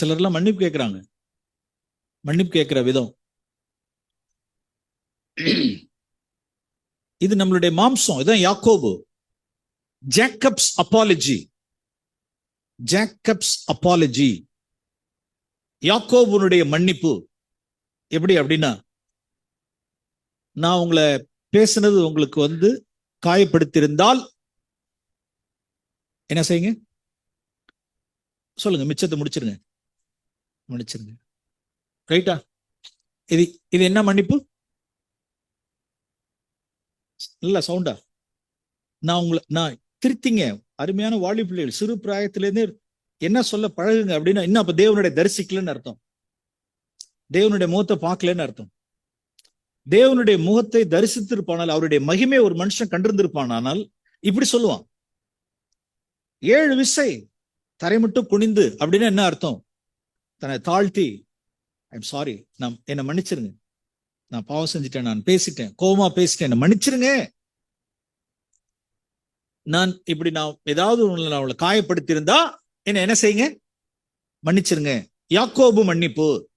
சிலர்லாம் மன்னிப்பு கேட்குறாங்க மன்னிப்பு கேட்குற விதம். இது நம்மளுடைய மாம்சம். இதான் யாக்கோபு. Jacob's apology. Jacob's apology. யாக்கோபுனுடைய மன்னிப்பு. எப்படி அப்படின்னா நான் உங்களை பேசுனது உங்களுக்கு வந்து காயப்படுத்தியிருந்தால் என்ன செய்யுங்க? சொல்லுங்க மிச்சத்தை முடிச்சிருங்க. மன்னிச்சிருங்க ரைட்டா இது இது என்ன மன்னிப்பு? இல்ல சவுண்டா நான் உங்களை நான் திருத்திங்க. அருமையான வாலி பிள்ளைகள் சிறு பிராயத்திலேருந்து என்ன சொல்ல பழகுங்க அப்படின்னா இன்னும் அப்ப தேவனுடைய தரிசிக்கலன்னு அர்த்தம். தேவனுடைய முகத்தை பார்க்கலன்னு அர்த்தம். தேவனுடைய முகத்தை தரிசித்திருப்பானால் அவருடைய மகிமை ஒரு மனுஷன் கண்டிருந்திருப்பானால் இப்படி சொல்லுவான். ஏழு விசை தரை மட்டும் குனிந்து அப்படின்னா என்ன அர்த்தம்? தன்னை தாழ்த்தி ஐம் சாரி நான் என்னை மன்னிச்சிருங்க. நான் பாவம் செஞ்சுட்டேன் நான் பேசிட்டேன் கோபமா பேசிட்டேன் என்னை மன்னிச்சிருங்க. நான் இப்படி நான் ஏதாவது உங்களை நான் அவளை காயப்படுத்தியிருந்தா என்ன என்ன செய்யுங்க? மன்னிச்சிருங்க. யாக்கோபு மன்னிப்பு.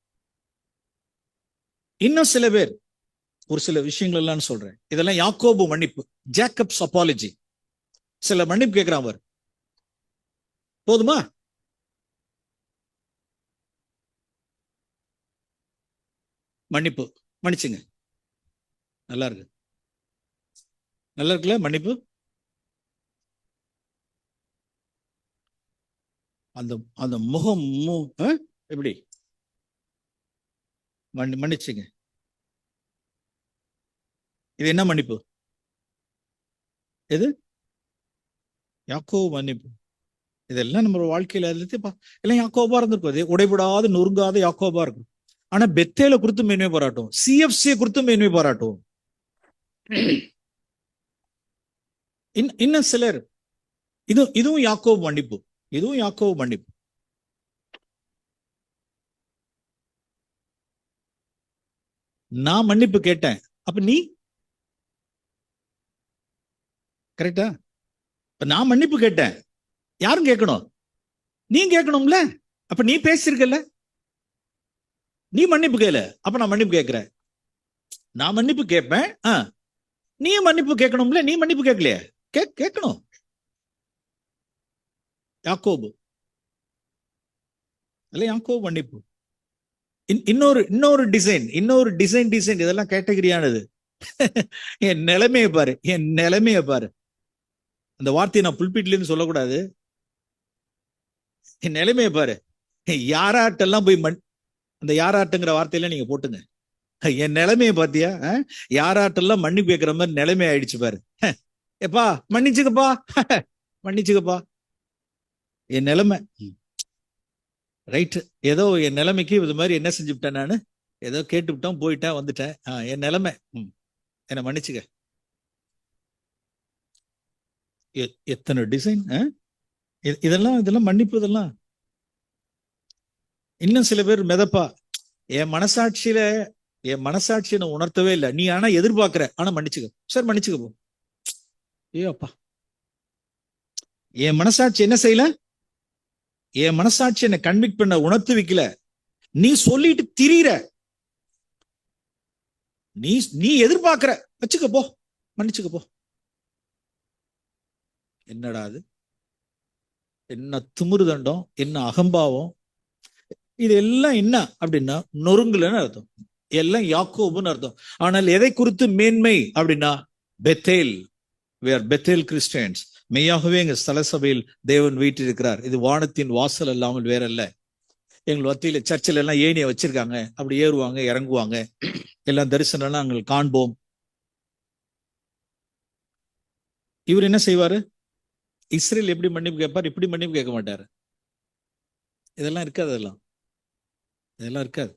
இன்னும் சில பேர் ஒரு சில விஷயங்கள் எல்லாம் சொல்றேன். இதெல்லாம் யாக்கோபு மன்னிப்பு ஜேக்கப்ஸ் அப்பாலஜி சில மன்னிப்பு கேட்கிறான் அவர். போதுமா? மன்னிப்பு. மன்னிச்சுங்க. நல்லா இருக்கு. நல்லா இருக்குல்ல? மன்னிப்பு? அந்த அந்த முகம் எப்படி? மன்னி மன்னிச்சுங்க. இது என்ன மன்னிப்பு? எது? யாக்கோ மன்னிப்பு. இதெல்லாம் நம்ம வாழ்க்கையில எல்லாத்தையும் எல்லாம் யாக்கோபா இருந்திருக்கும். அது உடைபடாத நொறுங்காத யாக்கோபா இருக்கும். ஆனா பெத்தேல குறித்து மேன்மை பாராட்டும். சிஎஃப்சியை குறித்து மேன்மை பாராட்டும். இன்னும் சிலர். இது இதுவும் யாக்கோபு மன்னிப்பு. இதுவும் யாக்கோபு மன்னிப்பு. நான் மன்னிப்பு கேட்டேன். அப்ப நீ? கரெக்டா இப்ப நான் மன்னிப்பு கேட்டேன். யாரும் கேட்கணும்? நீ கேட்கணும்ல? அப்ப நீ பேசியிருக்கல நீ மன்னிப்பு கேளு. அப்ப நான் மன்னிப்பு கேட்கிறேன். நான் மன்னிப்பு கேட்பேன். ஆ. நீ மன்னிப்பு கேட்கணும்ல? நீ மன்னிப்பு கேட்கலையே? கே கேட்கணும். யாக்கோபு. இல்ல யாக்கோபு மன்னிப்பு. இன்னொரு இன்னொரு டிசைன் இன்னொரு டிசைன் டிசைன் இதெல்லாம் கேட்டகரியானது. என் நிலைமையை பாரு. என் நிலைமையை பாரு. அந்த வார்த்தையை நான் புல்பீட்லேருந்து சொல்லக்கூடாது. என் நிலைமையை பாரு. யாராட்டெல்லாம் போய் மண் அந்த யாராட்டுங்கிற வார்த்தையில நீங்க போட்டுங்க. என் நிலைமைய பாத்தியா? ஆ? யாராட்டெல்லாம் மன்னிப்பு கேட்கிற மாதிரி நிலைமை ஆயிடுச்சு பாரு. எப்பா மன்னிச்சுக்கப்பா. மன்னிச்சுக்கப்பா. என் நிலைமை. ரைட்டு. ஏதோ என் நிலைமைக்கு இது மாதிரி என்ன செஞ்சுவிட்டேன் நான்? ஏதோ கேட்டு விட்டோம் போயிட்டேன் வந்துட்டேன். ஆ, என் நிலைமை. ம். என்னை மன்னிச்சுக்க. எத்தனை டிசைன் இதெல்லாம் இதெல்லாம் மன்னிப்பு இதெல்லாம். இன்னும் சில பேர் மிதப்பா என் மனசாட்சியில என் மனசாட்சியை நான் உணர்த்தவே இல்லை. நீ ஆனா எதிர்பார்க்கிற. ஆனா மன்னிச்சுக்க. சார் மன்னிச்சுக்க போ. ஏ அப்பா. என் மனசாட்சி என்ன செய்யல? என் மனசாட்சி என்னை கன்விக்ட் பண்ண உணர்த்து வைக்கல. நீ சொல்லிட்டு திரியிற. நீ நீ எதிர்பார்க்கிற. வச்சுக்க போ. மன்னிச்சுக்க போ. என்னடா அது? என்ன திமிருதண்டம்? என்ன அகம்பாவம்? இது எல்லாம் என்ன அப்படின்னா நொறுங்குலன்னு அர்த்தம். எல்லாம் யாக்கோபுன்னு அர்த்தம். ஆனால் எதை குறித்து மேன்மை அப்படின்னா Bethel. We are Bethel Christians மெய்யாகவே எங்க ஸ்தல சபையில் தேவன் வீட்டிருக்கிறார் இது வானத்தின் வாசல் அல்லாமல் வேற அல்ல எங்கள் மத்தியில சர்ச்சில் எல்லாம் ஏனியை வச்சிருக்காங்க. அப்படி ஏறுவாங்க இறங்குவாங்க. எல்லாம் தரிசனம் எல்லாம் நாங்கள் காண்போம். இவர் என்ன செய்வாரு? இஸ்ரேல் எப்படி மன்னிப்பு கேட்பார்? இப்படி மன்னிப்பு கேட்க மாட்டாரு. இதெல்லாம் இருக்காது அதெல்லாம். இதெல்லாம் இருக்காது.